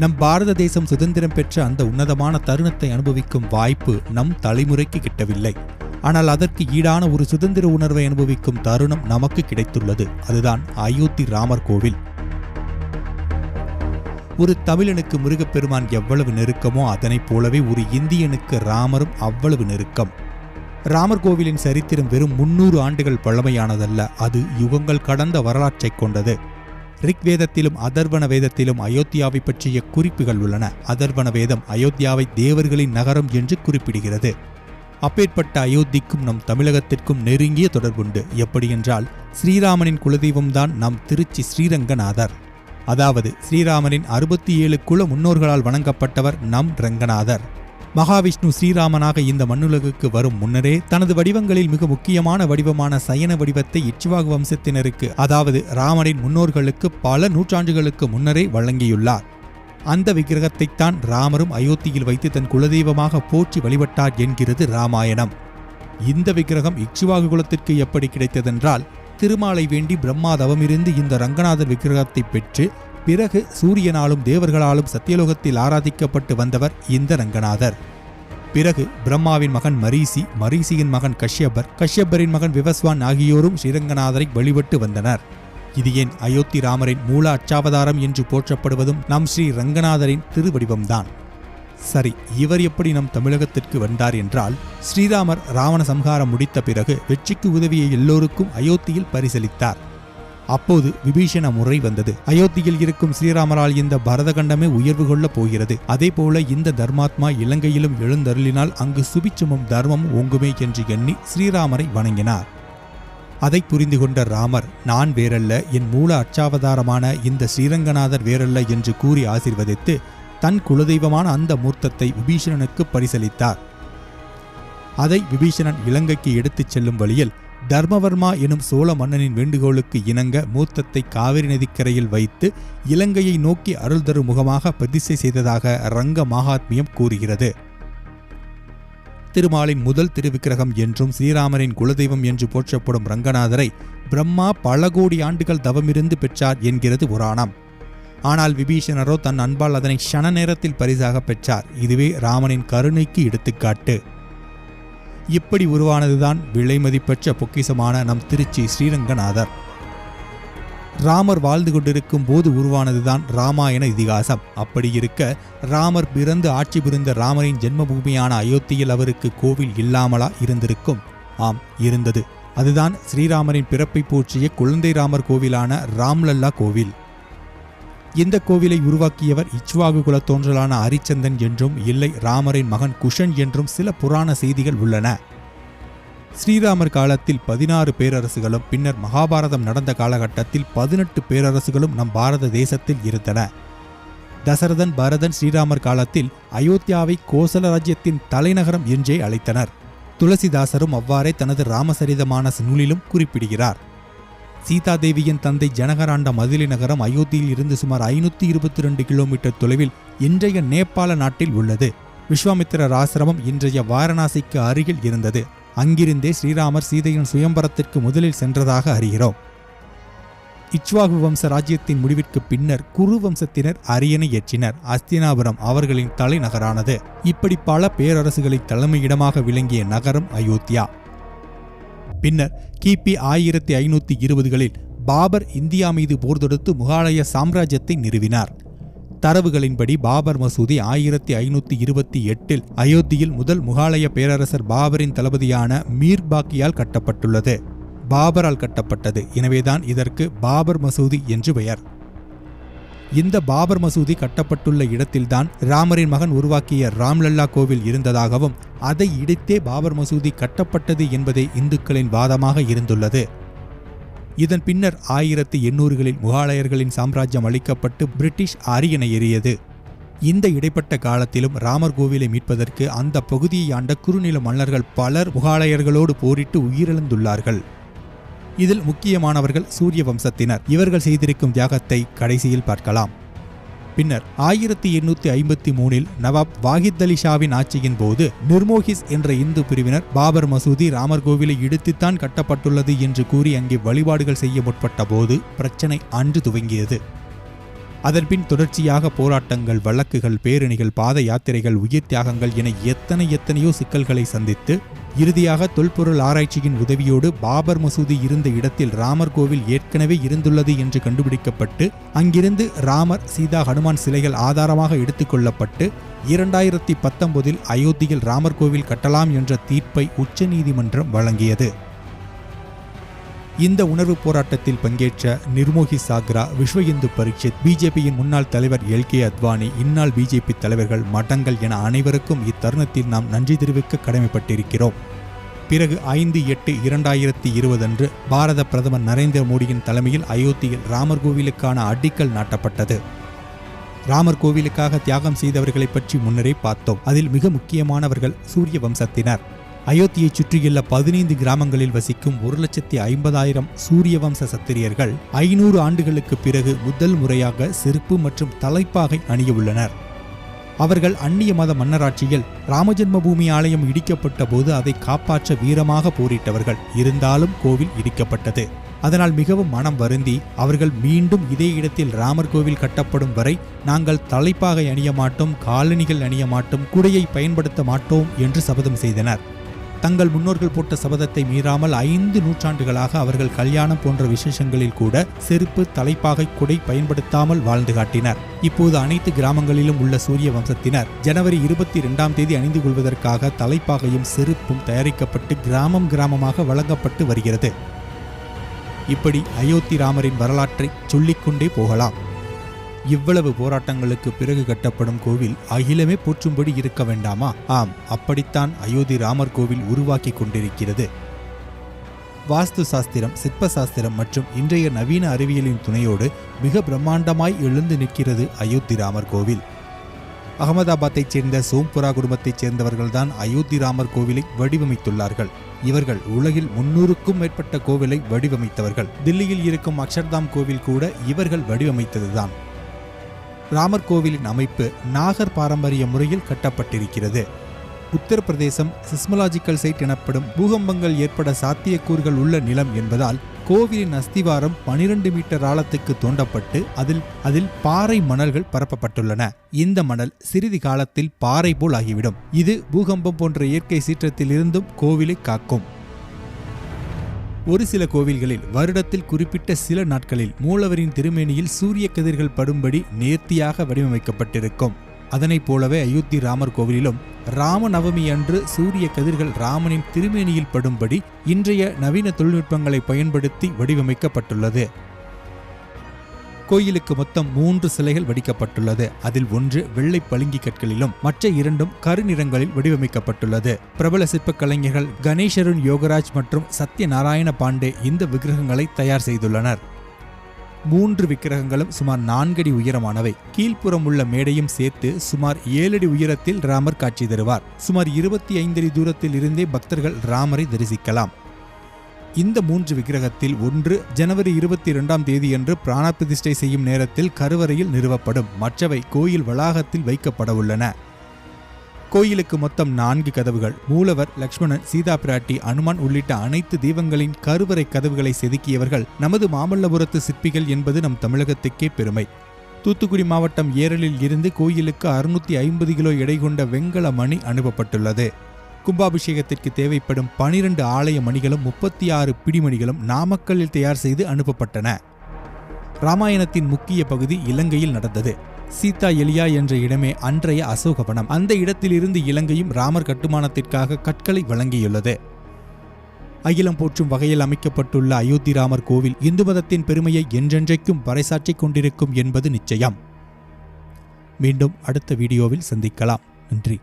நம் பாரத தேசம் சுதந்திரம் பெற்ற அந்த உன்னதமான தருணத்தை அனுபவிக்கும் வாய்ப்பு நம் தலைமுறைக்கு கிட்டவில்லை. ஆனால் அதற்கு ஈடான ஒரு சுதந்திர உணர்வை அனுபவிக்கும் தருணம் நமக்கு கிடைத்துள்ளது. அதுதான் அயோத்தி ராமர் கோவில். ஒரு தமிழனுக்கு முருகப்பெருமான் எவ்வளவு நெருக்கமோ அதனைப் போலவே ஒரு இந்தியனுக்கு ராமரும் அவ்வளவு நெருக்கம். ராமர் கோவிலின் சரித்திரம் வெறும் முன்னூறு ஆண்டுகள் பழமையானதல்ல. அது யுகங்கள் கடந்த வரலாற்றைக் கொண்டது. ரிக்வேதத்திலும் அதர்வன வேதத்திலும் அயோத்தியாவை பற்றிய குறிப்புகள் உள்ளன. அதர்வன வேதம் அயோத்தியாவை தேவர்களின் நகரம் என்று குறிப்பிடுகிறது. அப்பேற்பட்ட அயோத்திக்கும் நம் தமிழகத்திற்கும் நெருங்கிய தொடர்புண்டு. எப்படியென்றால் ஸ்ரீராமனின் குலதெய்வம்தான் நம் திருச்சி ஸ்ரீரங்கநாதர். அதாவது ஸ்ரீராமனின் அறுபத்தி ஏழு குல முன்னோர்களால் வணங்கப்பட்டவர் நம் ரங்கநாதர். மகாவிஷ்ணு ஸ்ரீராமனாக இந்த மண்ணுலகுக்கு வரும் முன்னரே தனது வடிவங்களில் மிக முக்கியமான வடிவமான சயன வடிவத்தை இச்சுவாகு வம்சத்தினருக்கு அதாவது ராமனின் முன்னோர்களுக்கு பல நூற்றாண்டுகளுக்கு முன்னரே வழங்கியுள்ளார். அந்த விக்கிரகத்தைத்தான் ராமரும் அயோத்தியில் வைத்து தன் குலதெய்வமாக போற்றி வழிபட்டார் என்கிறது ராமாயணம். இந்த விக்கிரகம் இக்ஷுவாகு குலத்திற்கு எப்படி கிடைத்ததென்றால் திருமாலை வேண்டி பிரம்மாதவமிருந்து இந்த ரங்கநாதர் விக்கிரகத்தை பெற்று பிறகு சூரியனாலும் தேவர்களாலும் சத்தியலோகத்தில் ஆராதிக்கப்பட்டு வந்தவர் இந்த ரங்கநாதர் பிறகு பிரம்மாவின் மகன் மரீசி மரீசியின் மகன் கஷ்யபர் கஷ்யபரின் மகன் விவஸ்வான் ஆகியோரும் ஸ்ரீரங்கநாதரை வழிபட்டு வந்தனர். இது ஏன் அயோத்தி ராமரின் மூல அச்சாவதாரம் என்று போற்றப்படுவதும் நம் ஸ்ரீ ரங்கநாதரின் திருவடிவம்தான்? சரி இவர் எப்படி நம் தமிழகத்திற்கு வந்தார் என்றால் ஸ்ரீராமர் ராவண சம்ஹாரம் முடித்த பிறகு வெற்றிக்கு உதவிய எல்லோருக்கும் அயோத்தியில் பரிசளித்தார். அப்போது விபீஷண முறை வந்தது. அயோத்தியில் இருக்கும் ஸ்ரீராமரால் இந்த பரதகண்டமே உயர்வு கொள்ளப் போகிறது. அதே போல இந்த தர்மாத்மா இலங்கையிலும் எழுந்தருளினால் அங்கு சுபிச்சமும் தர்மம் ஓங்குமே என்று எண்ணி ஸ்ரீராமரை வணங்கினார். அதை புரிந்து கொண்ட ராமர் நான் வேறல்ல என் மூல அச்சாவதாரமான இந்த ஸ்ரீரங்கநாதர் வேறல்ல என்று கூறி ஆசிர்வதித்து தன் குலதெய்வமான அந்த மூர்த்தத்தை விபீஷணனுக்கு பரிசளித்தார். அதை விபீஷணன் இலங்கைக்கு எடுத்துச் செல்லும் வழியில் தர்மவர்மா எனும் சோழ மன்னனின் வேண்டுகோளுக்கு இணங்க மூர்த்தத்தை காவிரி நதிக்கரையில் வைத்து இலங்கையை நோக்கி அருள் தரும் முகமாக பிரதிஷ்டை செய்ததாக ரங்க மகாத்மியம் கூறுகிறது. திருமாலின் முதல் திருவிக்கிரகம் என்றும் ஸ்ரீராமரின் குலதெய்வம் என்று போற்றப்படும் ரங்கநாதரை பிரம்மா பல கோடி ஆண்டுகள் தவமிருந்து பெற்றார் என்கிறது புராணம். ஆனால் விபீஷணரோ தன் அன்பால் அதனை க்ஷண நேரத்தில் பரிசாக பெற்றார். இதுவே ராமனின் கருணைக்கு எடுத்துக்காட்டு. இப்படி உருவானதுதான் விலை மதிப்பற்ற பொக்கிசமான நம் திருச்சி ஸ்ரீரங்கநாதர். ராமர் வாழ்ந்து கொண்டிருக்கும் போது உருவானதுதான் ராமாயண இதிகாசம். அப்படி இருக்க ராமர் பிறந்து ஆட்சி புரிந்த ராமரின் ஜென்மபூமியான அயோத்தியில் அவருக்கு கோவில் இல்லாமலா இருந்திருக்கும்? ஆம் இருந்தது. அதுதான் ஸ்ரீராமரின் பிறப்பை போற்றிய குழந்தை ராமர் கோவிலான ராம்லல்லா கோவில். இந்த கோவிலை உருவாக்கியவர் இச்வாகு குல தோன்றலான அரிச்சந்தன் என்றும் இல்லை ராமரின் மகன் குஷன் என்றும் சில புராண செய்திகள் உள்ளன. ஸ்ரீராமர் காலத்தில் பதினாறு பேரரசுகளும் பின்னர் மகாபாரதம் நடந்த காலகட்டத்தில் பதினெட்டு பேரரசுகளும் நம் பாரத தேசத்தில் இருந்தன. தசரதன் பரதன் ஸ்ரீராமர் காலத்தில் அயோத்தியாவை கோசல ராஜ்யத்தின் தலைநகரம் என்றே அழைத்தனர். துளசிதாசரும் அவ்வாறே தனது ராமசரிதமான நூலிலும் குறிப்பிடுகிறார். சீதாதேவியின் தந்தை ஜனகராண்ட மதுரை நகரம் அயோத்தியில் இருந்து சுமார் ஐநூத்தி இருபத்தி ரெண்டு கிலோமீட்டர் தொலைவில் இன்றைய நேபாள நாட்டில் உள்ளது. விஸ்வாமித்திரர் ஆசிரமம் இன்றைய வாரணாசிக்கு அருகில் இருந்தது. அங்கிருந்தே ஸ்ரீராமர் சீதையின் சுயம்பரத்திற்கு முதலில் சென்றதாக அறிகிறோம். இச்வாகு வம்ச ராஜ்யத்தின் முடிவிற்கு பின்னர் குரு வம்சத்தினர் அரியணை ஏற்றினர். அஸ்தினாபுரம் அவர்களின் தலைநகரானது. இப்படி பல பேரரசுகளின் தலைமையிடமாக விளங்கிய நகரம் அயோத்தியா. பின்னர் கிபி ஆயிரத்தி ஐநூற்றி இருபதுகளில் பாபர் இந்தியா மீது போர் தொடுத்து முகாலய சாம்ராஜ்யத்தை நிறுவினார். தரவுகளின்படி பாபர் மசூதி ஆயிரத்தி ஐநூற்றி இருபத்தி எட்டில் அயோத்தியில் முதல் முகாலய பேரரசர் பாபரின் தளபதியான மீர் பாக்கியால் கட்டப்பட்டுள்ளது. பாபரால் கட்டப்பட்டது. எனவேதான் இதற்கு பாபர் மசூதி என்று பெயர். இந்த பாபர் மசூதி கட்டப்பட்டுள்ள இடத்தில்தான் ராமரின் மகன் உருவாக்கிய ராம்லல்லா கோவில் இருந்ததாகவும் அதை இடித்தே பாபர் மசூதி கட்டப்பட்டது என்பதே இந்துக்களின் வாதமாக இருந்துள்ளது. இதன் பின்னர் ஆயிரத்தி எண்ணூறுகளில் முகாலயர்களின் சாம்ராஜ்யம் அளிக்கப்பட்டு பிரிட்டிஷ் அரியணை ஏறியது. இந்த இடைப்பட்ட காலத்திலும் ராமர் கோவிலை மீட்பதற்கு அந்த பகுதியை ஆண்ட குறுநில மன்னர்கள் பலர் முகாலயர்களோடு போரிட்டு உயிரிழந்துள்ளார்கள். இதில் முக்கியமானவர்கள் சூரிய வம்சத்தினர். இவர்கள் செய்திருக்கும் தியாகத்தை கடைசியில் பார்க்கலாம். பின்னர் ஆயிரத்தி எண்ணூத்தி ஐம்பத்தி மூணில் நவாப் வாஹித் அலி ஷாவின் ஆட்சியின் போது நிர்மோஹிஸ் என்ற இந்து பிரிவினர் பாபர் மசூதி ராமர் கோவிலை இடித்துத்தான் கட்டப்பட்டுள்ளது என்று கூறி அங்கே வழிபாடுகள் செய்ய முற்பட்ட போது பிரச்சனை அன்று துவங்கியது. அதன்பின் தொடர்ச்சியாக போராட்டங்கள் வழக்குகள் பேரணிகள் பாத யாத்திரைகள் உயிர் தியாகங்கள் என எத்தனை எத்தனையோ சிக்கல்களை சந்தித்து இறுதியாக தொல்பொருள் ஆராய்ச்சியின் உதவியோடு பாபர் மசூதி இருந்த இடத்தில் ராமர் கோவில் ஏற்கனவே இருந்துள்ளது என்று கண்டுபிடிக்கப்பட்டு அங்கிருந்து ராமர் சீதா ஹனுமான் சிலைகள் ஆதாரமாக எடுத்துக்கொள்ளப்பட்டு இரண்டாயிரத்தி பத்தொன்பதில் அயோத்தியில் ராமர் கோவில் கட்டலாம் என்ற தீர்ப்பை உச்சநீதிமன்றம் வழங்கியது. இந்த உணர்வு போராட்டத்தில் பங்கேற்ற நிர்மோகி சாக்ரா விஸ்வ இந்து பரீட்சித் பிஜேபியின் முன்னாள் தலைவர் எல். கே. அத்வானி இந்நாள் பிஜேபி தலைவர்கள் மட்டங்கள் என அனைவருக்கும் இத்தருணத்தில் நாம் நன்றி தெரிவிக்க கடமைப்பட்டிருக்கிறோம். பிறகு ஐந்து எட்டு இரண்டாயிரத்தி இருபது அன்று பாரத பிரதமர் நரேந்திர மோடியின் தலைமையில் அயோத்தியில் ராமர் கோவிலுக்கான அடிக்கல் நாட்டப்பட்டது. ராமர் கோவிலுக்காக தியாகம் செய்தவர்களை பற்றி முன்னரே பார்த்தோம். அதில் மிக முக்கியமானவர்கள் சூரிய வம்சத்தினர். அயோத்தியைச் சுற்றியுள்ள பதினைந்து கிராமங்களில் வசிக்கும் ஒரு லட்சத்தி ஐம்பதாயிரம் சூரிய வம்ச சத்திரியர்கள் ஐநூறு ஆண்டுகளுக்கு பிறகு முதல் முறையாக செருப்பு மற்றும் தலைப்பாகை அணியவுள்ளனர் அவர்கள் அந்நிய மத மன்னராட்சியில் ராமஜென்மபூமி ஆலயம் இடிக்கப்பட்ட போது அதை காப்பாற்ற வீரமாக போரிட்டவர்கள் இருந்தாலும் கோவில் இடிக்கப்பட்டது. அதனால் மிகவும் மனம் வருந்தி அவர்கள் மீண்டும் இதே இடத்தில் ராமர் கோவில் கட்டப்படும் வரை நாங்கள் தலைப்பாகை அணிய மாட்டோம் காலணிகள் அணிய மாட்டோம் குடையை பயன்படுத்த மாட்டோம் என்று சபதம் செய்தனர். தங்கள் முன்னோர்கள் போட்ட சபதத்தை மீறாமல் ஐந்து நூற்றாண்டுகளாக அவர்கள் கல்யாணம் போன்ற விசேஷங்களில் கூட செருப்பு தலைப்பாகை குடை பயன்படுத்தாமல் வாழ்ந்து காட்டினர். இப்போது அனைத்து கிராமங்களிலும் உள்ள சூரிய வம்சத்தினர் ஜனவரி இருபத்தி இரண்டாம் தேதி அணிந்து கொள்வதற்காக தலைப்பாகையும் செருப்பும் தயாரிக்கப்பட்டு கிராமம் கிராமமாக வழங்கப்பட்டு வருகிறது. இப்படி அயோத்தி ராமரின் வரலாற்றை சொல்லிக்கொண்டே போகலாம். இவ்வளவு போராட்டங்களுக்கு பிறகு கட்டப்படும் கோவில் அகிலமே போற்றும்படி இருக்க வேண்டாமா? ஆம் அப்படித்தான் அயோத்தி ராமர் கோவில் உருவாக்கி கொண்டிருக்கிறது. வாஸ்து சாஸ்திரம் சிற்ப சாஸ்திரம் மற்றும் இன்றைய நவீன அறிவியலின் துணையோடு மிக பிரம்மாண்டமாய் எழுந்து நிற்கிறது அயோத்தி ராமர் கோவில். அகமதாபாத்தைச் சேர்ந்த சோம்புரா குடும்பத்தைச் சேர்ந்தவர்கள்தான் அயோத்தி ராமர் கோவிலை வடிவமைத்துள்ளார்கள். இவர்கள் உலகில் முன்னூறுக்கும் மேற்பட்ட கோவிலை வடிவமைத்தவர்கள். தில்லியில் இருக்கும் அக்ஷர்தாம் கோவில் கூட இவர்கள் வடிவமைத்ததுதான். ராமர் கோவிலின் அமைப்பு நாகர் பாரம்பரிய முறையில் கட்டப்பட்டிருக்கிறது. உத்தரப்பிரதேசம் சிஸ்மலாஜிக்கல் சைட் எனப்படும் பூகம்பங்கள் ஏற்பட சாத்தியக்கூறுகள் உள்ள நிலம் என்பதால் கோவிலின் அஸ்திவாரம் பனிரெண்டு மீட்டர் ஆழத்துக்கு தோண்டப்பட்டு அதில் அதில் பாறை மணல்கள் பரப்பப்பட்டுள்ளன. இந்த மணல் சிறிது காலத்தில் பாறை போல் ஆகிவிடும். இது பூகம்பம் போன்ற இயற்கை சீற்றத்திலிருந்தும் கோவிலை காக்கும். ஒரு சில கோவில்களில் வருடத்தில் குறிப்பிட்ட சில நாட்களில் மூலவரின் திருமேனியில் சூரிய கதிர்கள் படும்படி நேர்த்தியாக வடிவமைக்கப்பட்டிருக்கும். அதனைப் போலவே அயோத்தி ராமர் கோவிலிலும் ராமநவமி அன்று சூரிய கதிர்கள் ராமனின் திருமேனியில் படும்படி இன்றைய நவீன தொழில்நுட்பங்களை பயன்படுத்தி வடிவமைக்கப்பட்டுள்ளது. கோயிலுக்கு மொத்தம் மூன்று சிலைகள் வடிக்கப்பட்டுள்ளது. அதில் ஒன்று வெள்ளை பளிங்கி கற்களிலும் மற்ற இரண்டும் கருநிறங்களில் வடிவமைக்கப்பட்டுள்ளது. பிரபல சிற்ப கலைஞர்கள் கணேசருண் யோகராஜ் மற்றும் சத்யநாராயண பாண்டே இந்த விக்கிரகங்களை தயார் செய்துள்ளனர். மூன்று விக்கிரகங்களும் சுமார் நான்கடி உயரமானவை. கீழ்ப்புறம் உள்ள மேடையும் சேர்த்து சுமார் ஏழடி உயரத்தில் ராமர் காட்சி தருவார். சுமார் இருபத்தி ஐந்தடி தூரத்தில் இருந்தே பக்தர்கள் ராமரை தரிசிக்கலாம். இந்த மூன்று விக்கிரகத்தில் ஒன்று ஜனவரி இருபத்தி இரண்டாம் தேதியன்று பிராண பிரதிஷ்டை செய்யும் நேரத்தில் கருவறையில் நிறுவப்படும். மற்றவை கோயில் வளாகத்தில் வைக்கப்பட உள்ளன கோயிலுக்கு மொத்தம் நான்கு கதவுகள். மூலவர் லக்ஷ்மணன் சீதா பிராட்டி அனுமான் உள்ளிட்ட அனைத்து தெய்வங்களின் கருவறை கதவுகளை செதுக்கியவர்கள் நமது மாமல்லபுரத்து சிற்பிகள் என்பது நம் தமிழகத்துக்கே பெருமை. தூத்துக்குடி மாவட்டம் ஏரலில் இருந்து கோயிலுக்கு அறுநூத்தி ஐம்பது கிலோ எடை கொண்ட வெங்கல மணி அனுப்பப்பட்டுள்ளது. கும்பாபிஷேகத்திற்கு தேவைப்படும் பனிரெண்டு ஆலய மணிகளும் முப்பத்தி ஆறு பிடிமணிகளும் நாமக்கல்லில் தயார் செய்து அனுப்பப்பட்டன. ராமாயணத்தின் முக்கிய பகுதி இலங்கையில் நடந்தது. சீதா எலியா என்ற இடமே அன்றைய அசோகவனம். அந்த இடத்திலிருந்து இலங்கையும் ராமர் கட்டுமானத்திற்காக கற்களை வழங்கியுள்ளது. அகிலம் போற்றும் வகையில் அமைக்கப்பட்டுள்ள அயோத்தி ராமர் கோவில் இந்து மதத்தின் பெருமையை என்றென்றைக்கும் பறைசாற்றிக் கொண்டிருக்கும் என்பது நிச்சயம். மீண்டும் அடுத்த வீடியோவில் சந்திக்கலாம். நன்றி.